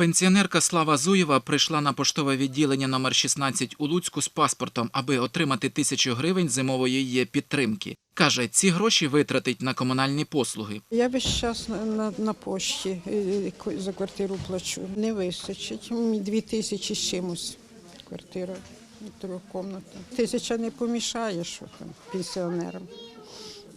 Пенсіонерка Слава Зуєва прийшла на поштове відділення номер 16 у Луцьку з паспортом, аби отримати тисячу гривень зимової є підтримки. Каже, ці гроші витратить на комунальні послуги. Я весь час на, на, пошті е, за квартиру плачу. Не вистачить. Дві тисячі з чимось квартира трьохкомнатна. Тисяча не помішає, що там пенсіонерам.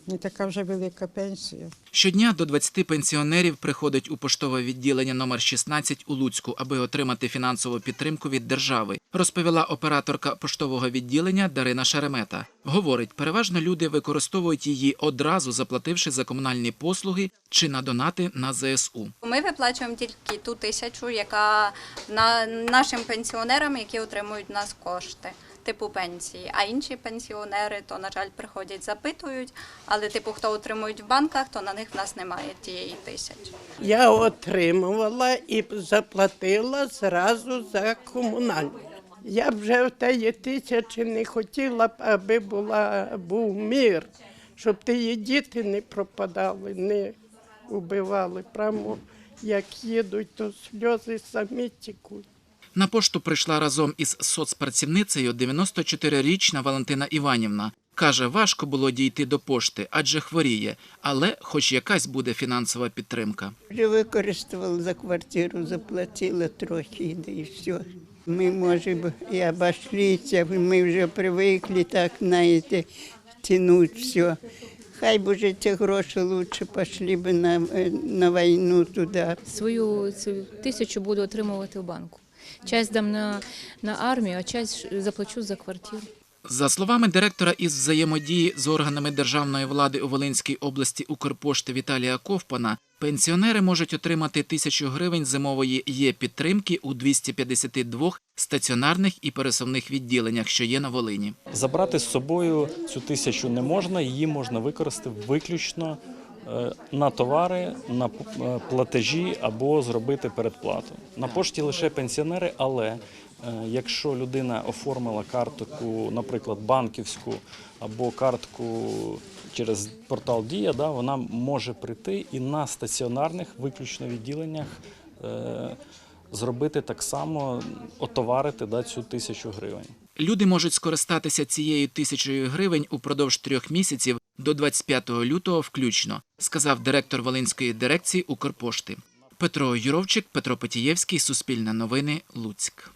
Не така вже велика пенсія. Щодня до 20 пенсіонерів приходить у поштове відділення номер 16 у Луцьку, аби отримати фінансову підтримку від держави, розповіла операторка поштового відділення Дарина Шеремета. Говорить, переважно люди використовують її одразу заплативши за комунальні послуги чи на донати на ЗСУ. Ми виплачуємо тільки ту тисячу, яка на нашим пенсіонерам, які отримують в нас кошти. Типу пенсії, а інші пенсіонери, то на жаль, приходять, запитують. Але типу, хто отримують в банках, то на них в нас немає тієї тисячі. Я отримувала і заплатила зразу за комунальні. Я вже в тієї тисячі не хотіла б, аби була, був мир, щоб тії діти не пропадали, не убивали. Прямо як їдуть, то сльози самі тікуть. На пошту прийшла разом із соцпрацівницею 94-річна Валентина Іванівна. Каже, важко було дійти до пошти, адже хворіє, але хоч якась буде фінансова підтримка. Вже використовували за квартиру, заплатили трохи, да і все. Ми можемо і обошлися, ми вже привикли так, знаєте, тянуть все. Хай б уже ці гроші лучше пішли б на, е, на війну туди. Свою цю тисячу буду отримувати в банку. Часть дам на, на армію, а часть заплачу за квартиру. За словами директора із взаємодії з органами державної влади у Волинській області Укрпошти Віталія Ковпана, пенсіонери можуть отримати тисячу гривень зимової є підтримки у 252 стаціонарних і пересувних відділеннях, що є на Волині. Забрати з собою цю тисячу не можна, її можна використати виключно на товари, на е, платежі або зробити передплату. На пошті лише пенсіонери, але е, якщо людина оформила картку, наприклад, банківську або картку через портал Дія, да, вона може прийти і на стаціонарних виключно відділеннях. е, Зробити так само, отоварити да, цю тисячу гривень. Люди можуть скористатися цією тисячою гривень упродовж трьох місяців до 25 лютого включно, сказав директор Волинської дирекції Укрпошти. Петро Юровчик, Петро Петієвський, Суспільне новини, Луцьк.